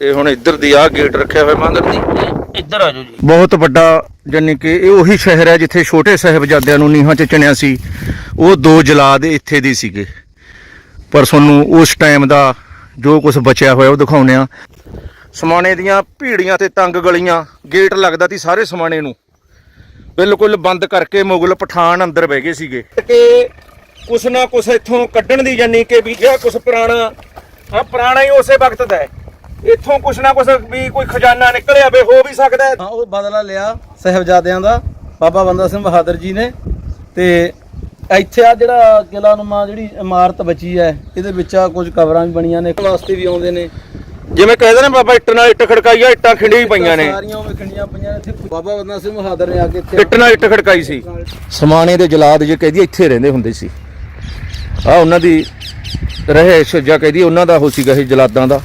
ਤੇ ਹੁਣ ਇੱਧਰ ਦੀ ਆ ਗੇਟ ਰੱਖਿਆ ਹੋਇਆ ਮੰਦਰ ਦੀ ਇੱਧਰ ਆ ਜਾਓ ਜੀ। ਬਹੁਤ ਵੱਡਾ ਜਾਨੀ ਕਿ ਇਹ ਉਹੀ ਸ਼ਹਿਰ ਹੈ ਜਿੱਥੇ ਛੋਟੇ ਸਾਹਿਬਜ਼ਾਦਿਆਂ ਨੂੰ ਨੀਹਾਂ 'ਚ ਚਿਣਿਆ ਸੀ। ਉਹ ਦੋ ਜਲਾਦ ਇੱਥੇ ਦੀ ਸੀਗੇ। ਪਰ ਤੁਹਾਨੂੰ ਉਸ ਟਾਈਮ ਦਾ ਜੋ ਕੁਝ ਬਚਿਆ ਹੋਇਆ ਉਹ ਦਿਖਾਉਂਦੇ ਆ ਸਮਾਣੇ ਦੀਆਂ ਭੀੜੀਆਂ ਤੇ ਤੰਗ ਗਲੀਆਂ ਗੇਟ ਲੱਗਦਾ ਸੀ ਸਾਰੇ ਸਮਾਣੇ ਨੂੰ। ਬਿਲਕੁਲ ਬੰਦ ਕਰਕੇ ਮੁਗਲ ਪਠਾਨ ਅੰਦਰ ਬਹਿ ਗਏ ਸੀਗੇ। ਕਿ ਕੁਛ ਨਾ ਕੁਛ ਇੱਥੋਂ ਕੱਢਣ ਦੀ ਜਾਨੀ ਕਿ ਵੀ ਜਿਹੜਾ ਕੁਛ ਪੁਰਾਣਾ ਆ ਪੁਰਾਣਾ ਹੀ ਉਸੇ ਵਕਤ ਦਾ ਹੈ। ਇੱਥੋਂ ਕੁਛ ਨਾ ਕੁਛ ਵੀ ਕੋਈ ਖਜ਼ਾਨਾ ਨਿਕਲਿਆ ਵੇ ਹੋ ਵੀ ਸਕਦਾ ਹੈ। ਹਾਂ ਉਹ ਬਦਲਾ ਲਿਆ ਸਾਹਿਬਜ਼ਾਦਿਆਂ ਦਾ ਬਾਬਾ ਬੰਦਾ ਸਿੰਘ ਬਹਾਦਰ ਜੀ ਨੇ। ਤੇ ਇੱਥੇ ਆ ਜਿਹੜਾ ਕਿਲਾ ਨੁਮਾ ਜਿਹੜੀ ਇਮਾਰਤ ਬਚੀ ਹੈ ਇਹਦੇ ਵਿੱਚ ਆ ਕੁਝ ਕਬਰਾਂ ਵੀ ਬਣੀਆਂ ਨੇ ਵਾਸਤੇ ਵੀ ਆਉਂਦੇ ਨੇ। ਜਿਵੇਂ ਕਹਿੰਦੇ ਨੇ ਬਾਬਾ ਇੱਟ ਨਾਲ ਇੱਟ ਖੜਕਾਈ ਆ ਇੱਟਾਂ ਖਿੰਡੀ ਪਈਆਂ ਨੇ। ਸਾਰੀਆਂ ਉਹ ਖੰਡੀਆਂ ਪਈਆਂ ਨੇ ਇੱਥੇ ਬਾਬਾ ਬੰਦਾ ਸਿੰਘ ਬਹਾਦਰ ਨੇ ਆ ਕੇ ਇੱਥੇ ਇੱਟ ਨਾਲ ਇੱਟ ਖੜਕਾਈ ਸੀ। ਸਮਾਣੇ ਦੇ ਜਲਾਦ ਜੇ ਕਹਦੀ ਇੱਥੇ ਰਹਿੰਦੇ ਹੁੰਦੇ ਸੀ। ਆ ਉਹਨਾਂ ਦੀ ਰਹਿਸ਼ ਜਾਂ ਕਹਦੀ ਉਹਨਾਂ ਦਾ ਹੋ ਸੀਗਾ ਇਹ ਜਲਾਦਾਂ ਦਾ।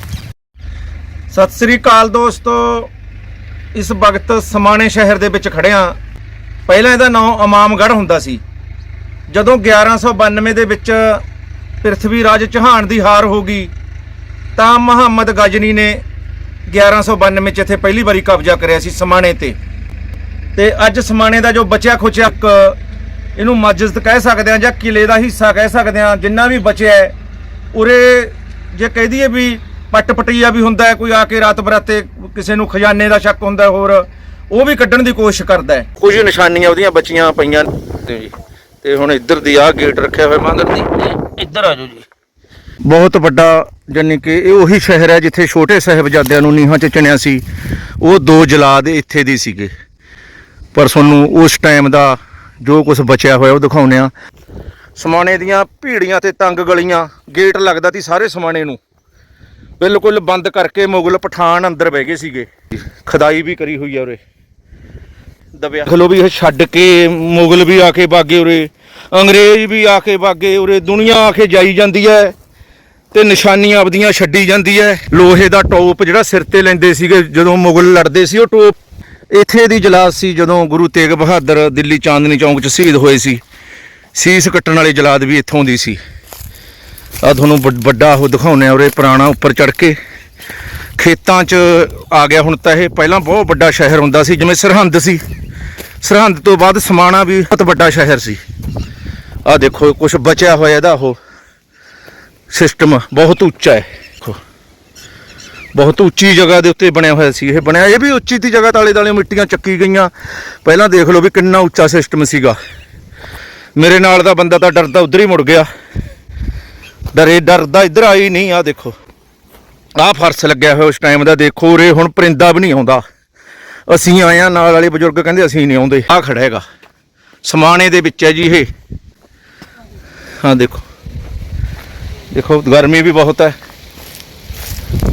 ਸਤਿ ਸ੍ਰੀ ਅਕਾਲ ਦੋਸਤੋ। ਇਸ ਵਕਤ ਸਮਾਣੇ ਸ਼ਹਿਰ ਦੇ ਵਿੱਚ ਖੜਿਆ ਪਹਿਲਾਂ ਇਹਦਾ ਨਾਮ ਇਮਾਮਗੜ੍ਹ ਹੁੰਦਾ ਸੀ। ਜਦੋਂ 1192 ਦੇ ਵਿੱਚ ਪ੍ਰਿਥਵੀ ਰਾਜ ਚੌਹਾਨ ਦੀ ਹਾਰ ਹੋ ਗਈ, ਤਾਂ ਮੁਹੰਮਦ ਗਜਨੀ ਨੇ 1192 ਚ ਇੱਥੇ ਪਹਿਲੀ ਵਾਰੀ ਕਬਜ਼ਾ ਕਰਿਆ ਸੀ ਸਮਾਣੇ ਤੇ। ਤੇ ਅੱਜ ਸਮਾਣੇ ਦਾ ਜੋ ਬਚਿਆ ਖੁਚਿਆ ਇੱਕ ਇਹਨੂੰ ਮਸਜਿਦ ਕਹਿ ਸਕਦੇ ਆ ਜਾਂ ਕਿਲੇ ਦਾ ਹਿੱਸਾ ਕਹਿ ਸਕਦੇ ਆ ਜਿੰਨਾ ਵੀ ਬਚਿਆ ਉਰੇ ਜੇ ਕਹਿ ਦਈਏ ਵੀ ਪੱਟ ਪਟਈਆ ਵੀ ਹੁੰਦਾ ਹੈ ਕੋਈ ਆ ਕੇ ਰਾਤ ਬਰਾਤੇ ਕਿਸੇ ਨੂੰ ਖਜ਼ਾਨੇ ਦਾ ਸ਼ੱਕ ਹੁੰਦਾ ਹੋਰ ਉਹ ਵੀ ਕੱਢਣ ਦੀ ਕੋਸ਼ਿਸ਼ ਕਰਦਾ ਹੈ। ਕੁਝ ਨਿਸ਼ਾਨੀਆਂ ਉਹਦੀਆਂ ਬਚੀਆਂ ਪਈਆਂ ਤੇ ਜੀ। ਤੇ ਹੁਣ ਇੱਧਰ ਦੀ ਆ ਗੇਟ ਰੱਖਿਆ ਹੋਇਆ ਮੰਦਰ ਦੀ। ਇੱਧਰ ਆ ਜਾਓ ਜੀ। ਬਹੁਤ ਵੱਡਾ ਜਾਨੀ ਕਿ ਇਹ ਉਹੀ ਸ਼ਹਿਰ ਹੈ ਜਿੱਥੇ ਛੋਟੇ ਸਾਹਿਬਜ਼ਾਦਿਆਂ ਨੂੰ ਨੀਹਾਂ 'ਚ ਚਿਣਿਆ ਸੀ। ਉਹ ਦੋ ਜਲਾਦ ਇੱਥੇ ਦੀ ਸੀਗੇ। ਪਰ ਤੁਹਾਨੂੰ ਉਸ ਟਾਈਮ ਦਾ ਜੋ ਕੁਝ ਬਚਿਆ ਹੋਇਆ ਉਹ ਦਿਖਾਉਂਦੇ ਆ ਸਮਾਣੇ ਦੀਆਂ ਭੀੜੀਆਂ ਤੇ ਤੰਗ ਗਲੀਆਂ ਗੇਟ ਲੱਗਦਾ ਸੀ ਸਾਰੇ ਸਮਾਣੇ ਨੂੰ। ਬਿਲਕੁਲ ਬੰਦ ਕਰਕੇ ਮੁਗਲ ਪਠਾਨ ਅੰਦਰ ਬਹਿ ਗਏ ਸੀਗੇ। ਖਦਾਈ ਵੀ ਕਰੀ ਹੋਈ ਆ ਉਰੇ। ਦਬਿਆ। ਖਲੋ ਵੀ ਇਹ ਛੱਡ ਕੇ ਮੁਗਲ ਵੀ ਆ ਕੇ ਬਾਗੇ ਉਰੇ, ਅੰਗਰੇਜ਼ ਵੀ ਆ ਕੇ ਬਾਗੇ ਉਰੇ, ਦੁਨੀਆ ਆ ਕੇ ਜਾਈ ਜਾਂਦੀ ਹੈ ਤੇ ਨਿਸ਼ਾਨੀਆਂ ਆਪਦੀਆਂ ਛੱਡੀ ਜਾਂਦੀ ਹੈ ਲੋਹੇ ਦਾ ਟੋਪ ਜਿਹੜਾ ਸਿਰ ਤੇ ਲੈਂਦੇ ਸੀਗੇ ਜਦੋਂ ਮੁਗਲ ਲੜਦੇ ਸੀ, ਉਹ ਟੋਪ ਇੱਥੇ ਦੀ ਜਲਾਦ ਸੀ ਜਦੋਂ ਗੁਰੂ ਤੇਗ ਬਹਾਦਰ ਦਿੱਲੀ ਚਾਂਦਨੀ ਚੌਂਕ 'ਚ ਸ਼ਹੀਦ ਹੋਏ ਸੀ। ਸੀਸ ਕੱਟਣ ਵਾਲੀ ਜਲਾਦ ਵੀ ਇੱਥੋਂ ਦੀ ਸੀ। ਆ ਤੁਹਾਨੂੰ ਵੱਡ- ਵੱਡਾ ਉਹ ਦਿਖਾਉਂਦੇ ਆ ਉਰੇ ਪੁਰਾਣਾ ਉੱਪਰ ਚੜ ਕੇ। ਖੇਤਾਂ 'ਚ ਆ ਗਿਆ ਹੁਣ ਤਾਂ ਇਹ ਪਹਿਲਾਂ ਬਹੁਤ ਵੱਡਾ ਸ਼ਹਿਰ ਹੁੰਦਾ ਸੀ, ਜਿਵੇਂ ਸਰਹੰਦ ਸੀ। ਸਰਹੰਦ ਤੋਂ ਬਾਅਦ ਸਮਾਣਾ ਵੀ ਬਹੁਤ ਵੱਡਾ ਸ਼ਹਿਰ ਸੀ। ਆ ਦੇਖੋ ਕੁਝ ਬਚਿਆ ਹੋਇਆ ਇਹਦਾ ਉਹ ਸਿਸਟਮ ਬਹੁਤ ਉੱਚਾ ਹੈ ਬਹੁਤ ਉੱਚੀ ਜਗ੍ਹਾ ਦੇ ਉੱਤੇ ਬਣਿਆ ਹੋਇਆ ਸੀ, ਇਹ ਬਣਿਆ, ਇਹ ਵੀ ਉੱਚੀ ਦੀ ਜਗ੍ਹਾ ਤਾਲੇ ਤਾਲੇ ਮਿੱਟੀਆਂ ਚੱਕੀ ਗਈਆਂ। ਪਹਿਲਾਂ ਦੇਖ ਲਓ ਵੀ ਕਿੰਨਾ ਉੱਚਾ ਸਿਸਟਮ ਸੀਗਾ। ਮੇਰੇ ਨਾਲ ਦਾ ਬੰਦਾ ਤਾਂ ਡਰਦਾ ਉਧਰ ਹੀ ਮੁੜ ਗਿਆ। ਡਰੇ ਡਰਦਾ ਇੱਧਰ ਆਈ ਨਹੀਂ ਆ ਦੇਖੋ। ਆਹ ਫਰਸ਼ ਲੱਗਿਆ ਹੋਇਆ ਉਸ ਟਾਈਮ ਦਾ, ਦੇਖੋ ਰੇ ਹੁਣ ਪਰਿੰਦਾ ਵੀ ਨਹੀਂ ਆਉਂਦਾ। ਅਸੀਂ ਆਏ ਆ ਨਾਲ ਵਾਲੇ ਬਜ਼ੁਰਗ ਕਹਿੰਦੇ ਅਸੀਂ ਨਹੀਂ ਆਉਂਦੇ। ਆ ਖੜਾ ਹੈਗਾ। ਸਮਾਣੇ ਦੇ ਵਿੱਚ ਹੈ ਜੀ ਇਹ। ਹਾਂ ਦੇਖੋ। ਦੇਖੋ, ਗਰਮੀ ਵੀ ਬਹੁਤ ਹੈ।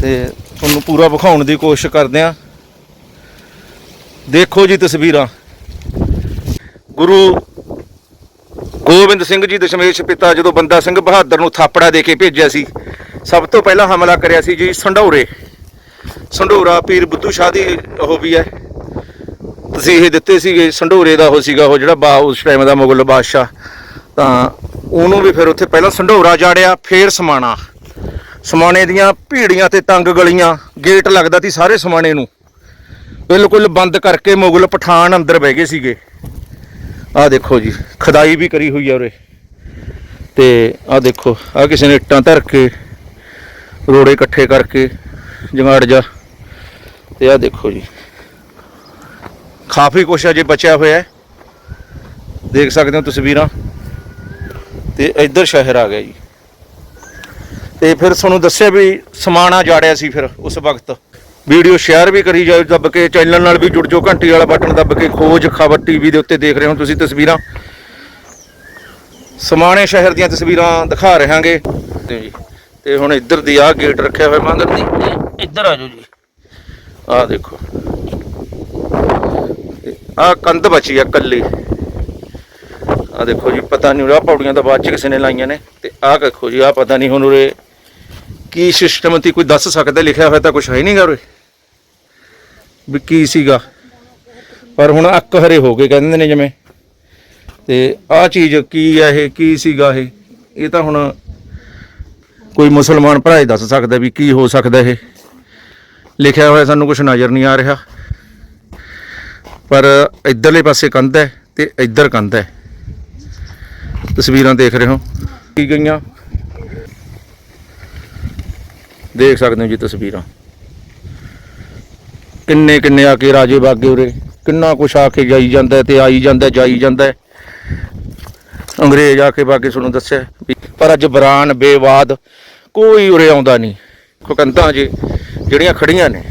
ਤੇ ਤੁਹਾਨੂੰ ਪੂਰਾ ਵਿਖਾਉਣ ਦੀ ਕੋਸ਼ਿਸ਼ ਕਰਦੇ ਆ ਦੇਖੋ ਜੀ ਤਸਵੀਰਾਂ। ਗੁਰੂ ਗੋਬਿੰਦ ਸਿੰਘ ਜੀ, ਦਸ਼ਮੇਸ਼ ਪਿਤਾ, ਜਦੋਂ ਬੰਦਾ ਸਿੰਘ ਬਹਾਦਰ ਨੂੰ ਥਾਪੜਾ ਦੇ ਕੇ ਭੇਜਿਆ ਸੀ, ਸਭ ਤੋਂ ਪਹਿਲਾਂ ਹਮਲਾ ਕਰਿਆ ਸੀ ਜੀ ਸੰਢੌਰੇ ਸੰਢੋਰਾ ਪੀਰ ਬੁੱਧੂ ਸ਼ਾਹ ਦੀ ਉਹ ਵੀ ਹੈ। ਤਸੀਹੇ ਦਿੱਤੇ ਸੀਗੇ ਸੰਢੋਰੇ ਦਾ ਉਹ ਸੀਗਾ ਉਹ ਜਿਹੜਾ ਬਾ, ਉਸ ਟਾਈਮ ਦਾ ਮੁਗਲ ਬਾਦਸ਼ਾਹ। ਤਾਂ ਉਹਨੂੰ ਵੀ ਫਿਰ ਉੱਥੇ ਪਹਿਲਾਂ ਸੰਢੋਰਾ ਜਾੜਿਆ, ਫੇਰ ਸਮਾਣਾ। ਸਮਾਣੇ ਦੀਆਂ ਭੀੜੀਆਂ ਤੇ ਤੰਗ ਗਲੀਆਂ ਗੇਟ ਲੱਗਦਾ ਸੀ ਸਾਰੇ ਸਮਾਣੇ ਨੂੰ। ਬਿਲਕੁਲ ਬੰਦ ਕਰਕੇ ਮੁਗਲ ਪਠਾਨ ਅੰਦਰ ਬਹਿ ਗਏ ਸੀਗੇ। ਆਹ ਦੇਖੋ ਜੀ, ਖਦਾਈ ਵੀ ਕਰੀ ਹੋਈ ਆ ਉਰੇ। ਤੇ ਆਹ ਦੇਖੋ, ਆਹ ਕਿਸੇ ਨੇ ਇੱਟਾਂ ਧਰ ਕੇ, ਰੋੜੇ ਇਕੱਠੇ ਕਰਕੇ, ਜੰਗਾੜ ਜਾ। ਤੇ ਆਹ ਦੇਖੋ ਜੀ, ਕਾਫੀ ਕੁਛ ਅਜੇ ਬਚਿਆ ਹੋਇਆ ਦੇਖ ਸਕਦੇ ਹੋ ਤਸਵੀਰਾਂ। ਤੇ ਇੱਧਰ ਸ਼ਹਿਰ ਆ ਗਿਆ ਜੀ। ਤੇ ਫਿਰ ਤੁਹਾਨੂੰ ਦੱਸਿਆ ਵੀ ਸਮਾਣਾ ਜਾੜਿਆ ਸੀ ਫਿਰ ਉਸ ਵਕਤ। ਵੀਡੀਓ ਸ਼ੇਅਰ ਵੀ ਕਰੀ ਜਾਓ ਦੱਬ ਕੇ ਚੈਨਲ ਨਾਲ ਵੀ ਜੁੜ ਜਾਓ ਘੰਟੀ ਵਾਲਾ ਬਟਨ ਦੱਬ ਕੇ ਖੋਜ ਖਬਰ ਟੀਵੀ ਦੇ ਉੱਤੇ ਦੇਖ ਰਹੇ ਹੋ ਤੁਸੀਂ ਤਸਵੀਰਾਂ। ਸਮਾਣੇ ਸ਼ਹਿਰ ਦੀਆਂ ਤਸਵੀਰਾਂ ਦਿਖਾ ਰਹਾਂਗੇ। ਤੇ ਜੀ ਤੇ ਹੁਣ ਇੱਧਰ ਦੀ ਆ ਗੇਟ ਰੱਖਿਆ ਹੋਇਆ ਮੰਦਰ ਦੀ ਇੱਧਰ ਆ ਜਾਓ ਜੀ। ਆਹ ਦੇਖੋ। ਆ ਕੰਧ ਬਚੀ ਆ ਕੱਲੀ ਆ ਦੇਖੋ ਜੀ ਪਤਾ ਨਹੀਂ ਉਹ ਪੌੜੀਆਂ ਤਾਂ ਬਾਅਦ ਚ ਕਿਸੇ ਨੇ ਲਾਈਆਂ ਨੇ। ਤੇ ਆਹ ਦੇਖੋ ਜੀ ਆ ਪਤਾ ਨਹੀਂ ਹੁਣ ਉਰੇ ਕੀ ਸਿਸਟਮ ਤੀ ਕੋਈ ਦੱਸ ਸਕਦਾ, ਲਿਖਿਆ ਹੋਇਆ ਤਾਂ ਕੁਝ ਹੈ ਨਹੀਂਗਾ ਉਰੇ। ਵੀ ਕੀ ਸੀਗਾ? ਪਰ ਹੁਣ ਅੱਕ ਹਰੇ ਹੋ ਗਏ, ਕਹਿੰਦੇ ਨੇ ਜਿਵੇਂ। ਤੇ ਆਹ ਚੀਜ਼ ਕੀ ਹੈ ਇਹ, ਕੀ ਸੀਗਾ ਇਹ? ਇਹ ਤਾਂ ਹੁਣ ਕੋਈ ਮੁਸਲਮਾਨ ਭਰਾ ਹੀ ਦੱਸ ਸਕਦਾ ਵੀ ਕੀ ਹੋ ਸਕਦਾ ਇਹ। ਲਿਖਿਆ ਹੋਇਆ ਸਾਨੂੰ ਕੁਝ ਨਜ਼ਰ ਨਹੀਂ ਆ ਰਿਹਾ। ਪਰ ਇਧਰਲੇ ਪਾਸੇ ਕੰਧ ਹੈ ਤੇ ਇੱਧਰ ਕੰਧ ਹੈ। ਤਸਵੀਰਾਂ ਦੇਖ ਰਹੇ ਹੋ। ਕੀ ਗਈਆਂ? ਦੇਖ ਸਕਦੇ ਹੋ ਜੀ ਤਸਵੀਰਾਂ। ਕਿੰਨੇ ਕਿੰਨੇ ਆ ਕੇ ਰਾਜੇ ਬਾਗੇ ਉਰੇ, ਕਿੰਨਾ ਕੁਛ ਆ ਕੇ ਜਾਈ ਜਾਂਦਾ ਹੈ ਤੇ ਆਈ ਜਾਂਦਾ ਜਾਈ ਜਾਂਦਾ ਅੰਗਰੇਜ਼ ਆ ਕੇ ਬਾਗੇ ਤੁਹਾਨੂੰ ਦੱਸਿਆ ਵੀ ਪਰ ਅੱਜ ਬਰਾਨ, ਬੇਵਾਦ ਕੋਈ ਉਰੇ ਆਉਂਦਾ ਨਹੀਂ। ਕੰਧਾਂ ਜੇ ਜਿਹੜੀਆਂ ਖੜੀਆਂ ਨੇ